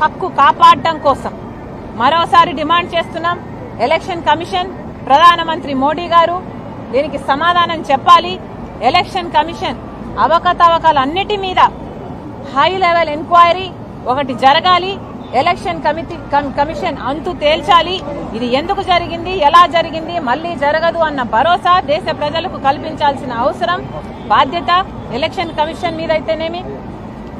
హక్కు కాపాడటం కోసం. మరోసారి డిమాండ్ చేస్తున్నాం ఎలక్షన్ కమిషన్ ప్రధానమంత్రి మోడీ గారు దీనికి సమాధానం చెప్పాలి. ఎలక్షన్ కమిషన్ అవకతవకలన్నిటి మీద హై లెవెల్ ఎంక్వైరీ ఒకటి జరగాలి. ఎలక్షన్ కమిటీ కమిషన్ అంతు తేల్చాలి. ఇది ఎందుకు జరిగింది? ఎలా జరిగింది? మళ్ళీ జరగదు అన్న భరోసా దేశ ప్రజలకు కల్పించాల్సిన అవసరం బాధ్యత ఎలక్షన్ కమిషన్ మీద అయితేనేమి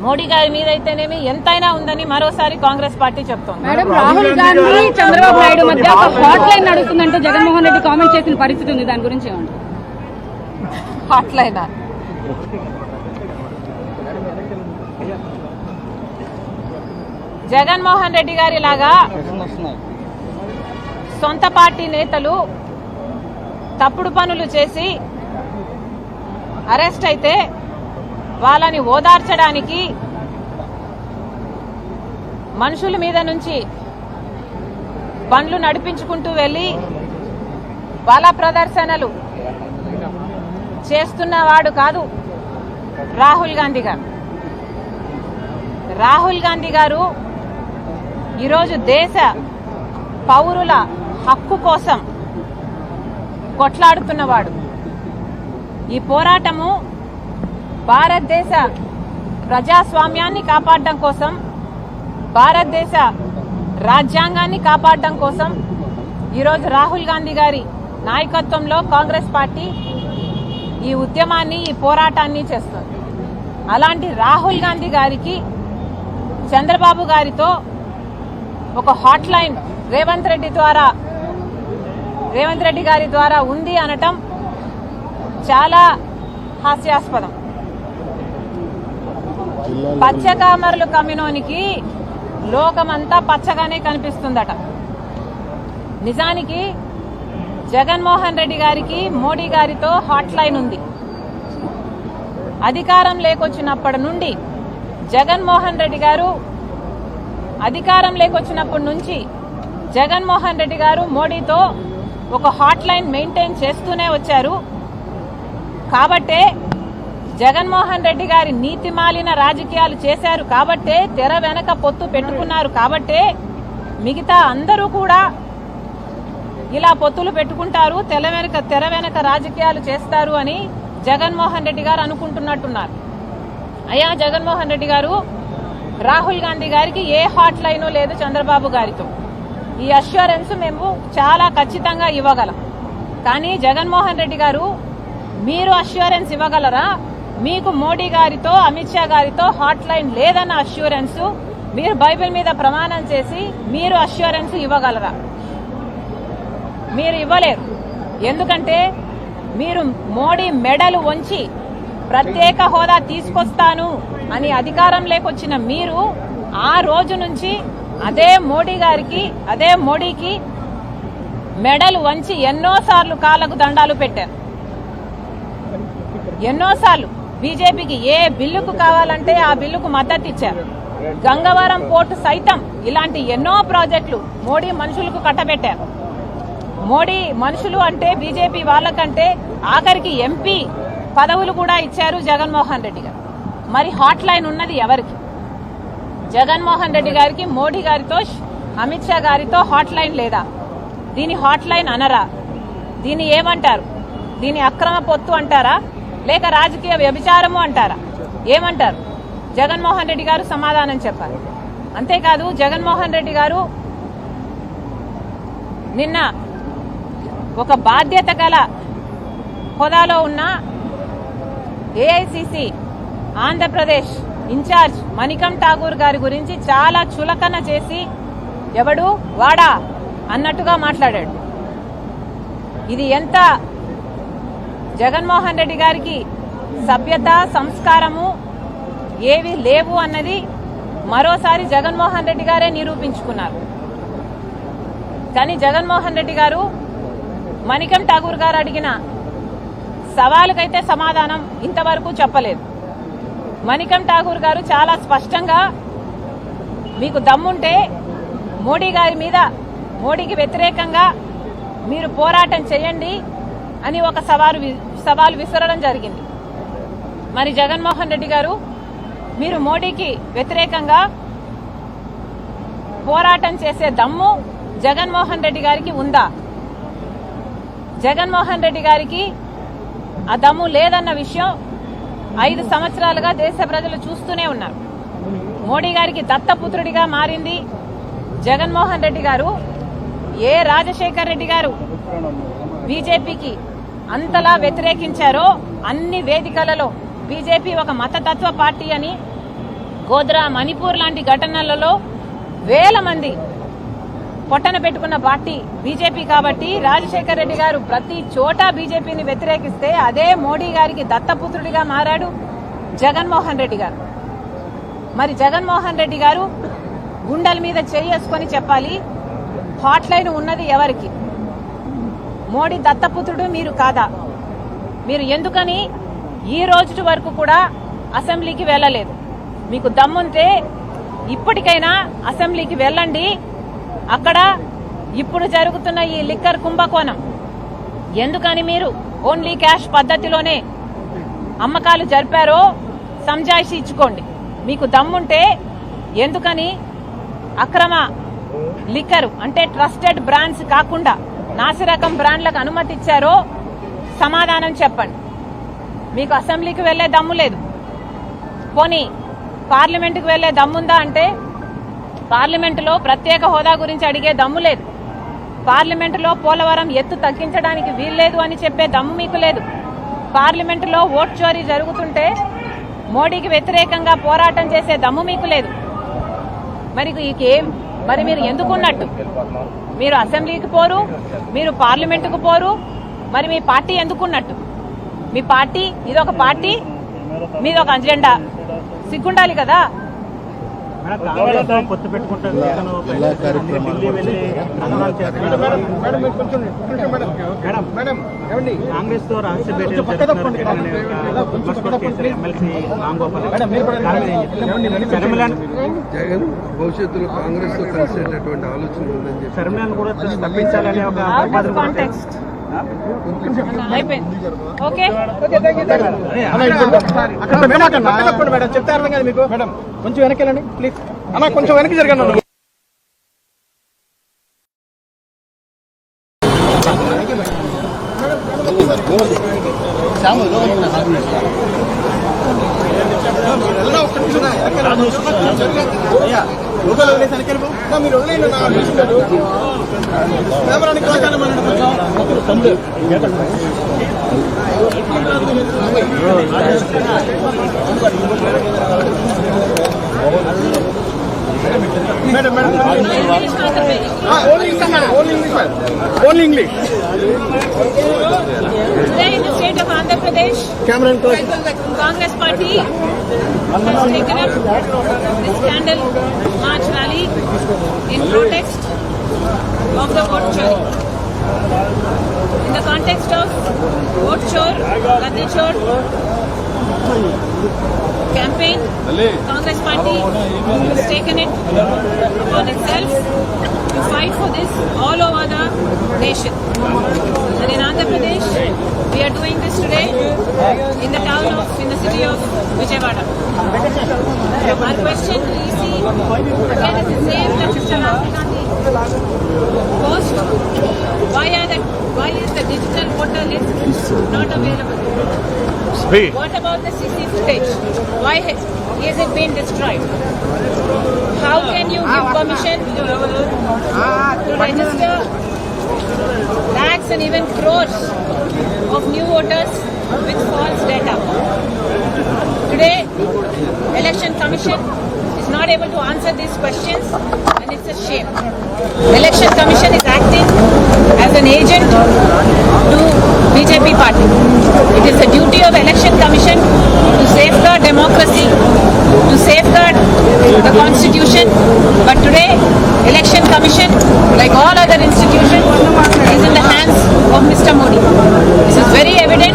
మోడీ గారి మీద అయితేనేమి ఎంతైనా ఉందని మరోసారి కాంగ్రెస్ పార్టీ చెప్తోంది. మేడం రాహుల్ గాంధీ చంద్రబాబు నాయుడు మధ్య ఒక హాట్ లైన్ నడుస్తుందంటూ జగన్మోహన్ రెడ్డి కామెంట్ చేసిన పరిస్థితి ఉంది. దాని గురించి ఏమంటారు? అట్లయినా జగన్మోహన్ రెడ్డి గారి లాగా సొంత పార్టీ నేతలు తప్పుడు పనులు చేసి అరెస్ట్ అయితే వాళ్ళని ఓదార్చడానికి మనుషుల మీద నుంచి బండ్లు నడిపించుకుంటూ వెళ్ళి బల ప్రదర్శనలు చేస్తున్నవాడు కాదు రాహుల్ గాంధీ గారు. రాహుల్ గాంధీ గారు ఈరోజు దేశ పౌరుల హక్కు కోసం కొట్లాడుతున్నవాడు. ఈ పోరాటము భారతదేశ ప్రజాస్వామ్యాన్ని కాపాడడం కోసం భారతదేశ రాజ్యాంగాన్ని కాపాడడం కోసం ఈరోజు రాహుల్ గాంధీ గారి నాయకత్వంలో కాంగ్రెస్ పార్టీ ఈ ఉద్యమాన్ని ఈ పోరాటాన్ని చేస్తుంది. అలాంటి రాహుల్ గాంధీ గారికి చంద్రబాబు గారితో ఒక హాట్ లైన్ రేవంత్ రెడ్డి ద్వారా రేవంత్ రెడ్డి గారి ద్వారా ఉంది అనటం చాలా హాస్యాస్పదం. పచ్చకామరులు కమ్మినోనికి లోకమంతా పచ్చగానే కనిపిస్తుందట. నిజానికి జగన్మోహన్ రెడ్డి గారికి మోడీ గారితో హాట్ లైన్ ఉంది. అధికారం లేకొచ్చినప్పటి నుండి జగన్మోహన్ రెడ్డి గారు అధికారం లేకొచ్చినప్పటి నుంచి జగన్మోహన్ రెడ్డి గారు మోడీతో ఒక హాట్ లైన్ మెయింటైన్ చేస్తూనే వచ్చారు. కాబట్టే జగన్మోహన్ రెడ్డి గారి నీతి మాలిన రాజకీయాలు చేశారు కాబట్టే తెర వెనక పొత్తు పెట్టుకున్నారు కాబట్టే మిగతా అందరూ కూడా ఇలా పొత్తులు పెట్టుకుంటారు. తెర వెనక తెర వెనక రాజకీయాలు చేస్తారు అని జగన్మోహన్ రెడ్డి గారు అనుకుంటున్నట్టున్నారు. అయ్యా జగన్మోహన్ రెడ్డి గారు రాహుల్ గాంధీ గారికి ఏ హాట్ లైను లేదు చంద్రబాబు గారితో. ఈ అష్యూరెన్స్ మేము చాలా ఖచ్చితంగా ఇవ్వగలం. కానీ జగన్మోహన్ రెడ్డి గారు మీరు అష్యూరెన్స్ ఇవ్వగలరా? మీకు మోడీ గారితో అమిత్ షా గారితో హాట్ లైన్ లేదన్న అష్యూరెన్స్ మీరు బైబిల్ మీద ప్రమాణం చేసి మీరు అష్యూరెన్స్ ఇవ్వగలరా? మీరు ఇవ్వలేరు. ఎందుకంటే మీరు మోడీ మెడలు వంచి ప్రత్యేక హోదా తీసుకొస్తాను అని అధికారం లేకొచ్చిన మీరు ఆ రోజు నుంచి అదే మోడీ గారికి అదే మోడీకి మెడలు వంచి ఎన్నోసార్లు కాళ్ళకు దండాలు పెట్టారు. ఎన్నోసార్లు బీజేపీకి ఏ బిల్లుకు కావాలంటే ఆ బిల్లుకు మద్దతు ఇచ్చారు. గంగవరం పోర్టు సైతం ఇలాంటి ఎన్నో ప్రాజెక్టులు మోడీ మనుషులకు కట్టబెట్టారు. మోడీ మనుషులు అంటే బీజేపీ వాళ్ళకంటే ఆఖరికి ఎంపీ పదవులు కూడా ఇచ్చారు జగన్మోహన్ రెడ్డి గారు. మరి హాట్ లైన్ ఉన్నది ఎవరికి? జగన్మోహన్ రెడ్డి గారికి మోడీ గారితో అమిత్ షా గారితో హాట్ లైన్ లేదా? దీని హాట్ లైన్ అనరా? దీన్ని ఏమంటారు? దీని అక్రమ పొత్తు అంటారా? లేక రాజకీయ వ్యభిచారము అంటారా? ఏమంటారు? జగన్మోహన్ రెడ్డి గారు సమాధానం చెప్పాలి. అంతేకాదు జగన్మోహన్ రెడ్డి గారు నిన్న ఒక బాధ్యత గల హోదాలో ఉన్న ఏఐసిసి ఆంధ్రప్రదేశ్ ఇన్ఛార్జ్ మణికం ఠాగూర్ గారి గురించి చాలా చులకన చేసి ఎవడు వాడా అన్నట్టుగా మాట్లాడాడు. ఇది ఎంత జగన్మోహన్ రెడ్డి గారికి సభ్యత సంస్కారము ఏవి లేవు అన్నది మరోసారి జగన్మోహన్ రెడ్డి గారే నిరూపించుకున్నారు. కానీ జగన్మోహన్ రెడ్డి గారు మణికం ఠాగూర్ గారు అడిగిన సవాలుకైతే సమాధానం ఇంతవరకు చెప్పలేదు. మణికం ఠాగూర్ గారు చాలా స్పష్టంగా మీకు దమ్ముంటే మోడీ గారి మీద మోడీకి వ్యతిరేకంగా మీరు పోరాటం చేయండి అని ఒక సవాలు వి- సవాలు విసరడం జరిగింది. మరి జగన్మోహన్ రెడ్డి గారు మీరు మోడీకి వ్యతిరేకంగా పోరాటం చేసే దమ్ము జగన్మోహన్ రెడ్డి గారికి ఉందా? జగన్మోహన్ రెడ్డి గారికి ఆ దమ్ము లేదన్న విషయం ఐదు సంవత్సరాలుగా దేశ ప్రజలు చూస్తూనే ఉన్నారు. మోడీ గారికి దత్తపుత్రుడిగా మారింది జగన్మోహన్ రెడ్డి గారు. ఏ రాజశేఖర్ రెడ్డి గారు? బీజేపీకి అంతలా వ్యతిరేకించారో అన్ని వేదికలలో బీజేపీ ఒక మతతత్వ పార్టీ అని గోద్రా మణిపూర్ లాంటి ఘటనలలో వేల మంది పొట్టన పెట్టుకున్న పార్టీ బీజేపీ కాబట్టి రాజశేఖర్ రెడ్డి గారు ప్రతి చోట బీజేపీని వ్యతిరేకిస్తే అదే మోడీ గారికి దత్తపుత్రుడిగా మారాడు జగన్మోహన్ రెడ్డి గారు. మరి జగన్మోహన్ రెడ్డి గారు గుండెల మీద చేసుకొని చెప్పాలి హాట్ లైన్ ఉన్నది ఎవరికి? మోడీ దత్తపుత్రుడు మీరు కాదా? మీరు ఎందుకని ఈ రోజు వరకు కూడా అసెంబ్లీకి వెళ్ళలేదు? మీకు దమ్ముంటే ఇప్పటికైనా అసెంబ్లీకి వెళ్ళండి. అక్కడ ఇప్పుడు జరుగుతున్న ఈ లిక్కర్ కుంభకోణం. ఎందుకని మీరు ఓన్లీ క్యాష్ పద్ధతిలోనే అమ్మకాలు జరిపారో సంజాయిషి ఇచ్చుకోండి. మీకు దమ్ముంటే ఎందుకని అక్రమ లిక్కర్ అంటే ట్రస్టెడ్ బ్రాండ్స్ కాకుండా నాసిరకం బ్రాండ్లకు అనుమతి ఇచ్చారో సమాధానం చెప్పండి. మీకు అసెంబ్లీకి వెళ్ళే దమ్ము లేదు. పోనీ పార్లమెంటుకు వెళ్ళే దమ్ముందా అంటే పార్లమెంటులో ప్రత్యేక హోదా గురించి అడిగే దమ్ము లేదు. పార్లమెంటులో పోలవరం ఎత్తు తగ్గించడానికి వీల్లేదు అని చెప్పే దమ్ము మీకు లేదు. పార్లమెంటులో ఓట్ చోరీ జరుగుతుంటే మోడీకి వ్యతిరేకంగా పోరాటం చేసే దమ్ము మీకు లేదు. మరి ఏం మరి మీరు ఎందుకున్నట్టు? మీరు అసెంబ్లీకి పోరు మీరు పార్లమెంటుకు పోరు మరి మీ పార్టీ ఎందుకున్నట్టు? మీ పార్టీ ఇదొక పార్టీ మీదొక అజెండా. సిగ్గుండాలి కదా మేడం కాంగ్రెస్తో పొత్తు పెట్టుకుంటారు జగన్ ఒక జిల్లా కార్యక్రమాలు జగన్ భవిష్యత్తులో కాంగ్రెస్తో కలిసేటటువంటి ఆలోచన ఉందని చెప్పి కూడా తప్పించాలనే ఒక అయిపోయింది ఓకే మేడం చెప్తే అర్థం మీకు మేడం కొంచెం వెనక్కి వెళ్ళండి ప్లీజ్ అన్న కొంచెం వెనక్కి జరగండి ఒక్క నిమిషం రా, వెనక్కి లోపల మీరు వదిలేయండి కెమెరాని కొంచెం. Madam madam only English only English only English in the state of Andhra Pradesh, Cameron Congress Party has this scandal March rally in protest of the vote chore. In the context of vote campaign, Congress party has taken it upon itself to fight for this all over the nation. And in Andhra Pradesh, we are doing this today in the town of, in the city of Vijayawada. Our question to EC again is the same that Mr. Gandhi posed. Why are the, why is the digital voter list not available? What about the CC footage? Why has, is it been destroyed? How can you give permission to register lakhs and even crores of new voters with false data? Today, Election Commission is not able to answer these questions and it's a shame. Election Commission is acting as an agent to BJP the duty of Election Commission to safeguard democracy, to safeguard the constitution. But today, Election Commission, like all other institutions, is in the hands of Mr. Modi. This is very evident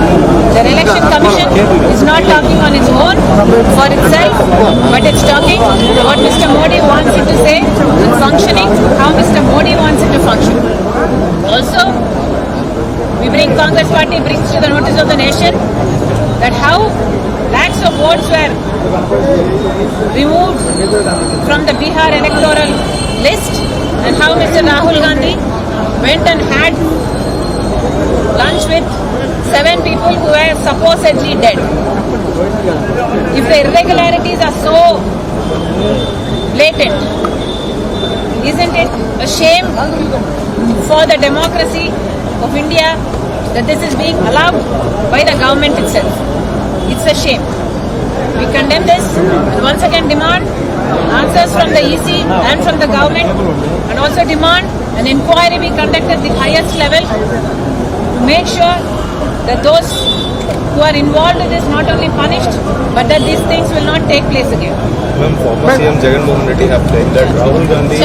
that Election Commission is not talking on its own for itself, but it's talking what Mr. Modi wants it to say functioning how Mr. Modi wants it to function. Also, we bring Congress party brings to the notice of the nation that how lakhs of votes were removed from the Bihar electoral list and how Mr. Rahul Gandhi went and had lunch with seven people who were supposedly dead. If the irregularities are so blatant, isn't it a shame for the democracy of India that this is being allowed by the government itself? It's a shame. We condemn this and once again demand answers from the EC and from the government and also demand an inquiry be conducted at the highest level to make sure that those who are involved in this not only punished but that these things will not take place again. Ma'am, former CM Jagan Mohan Reddy have claimed that Rahul Gandhi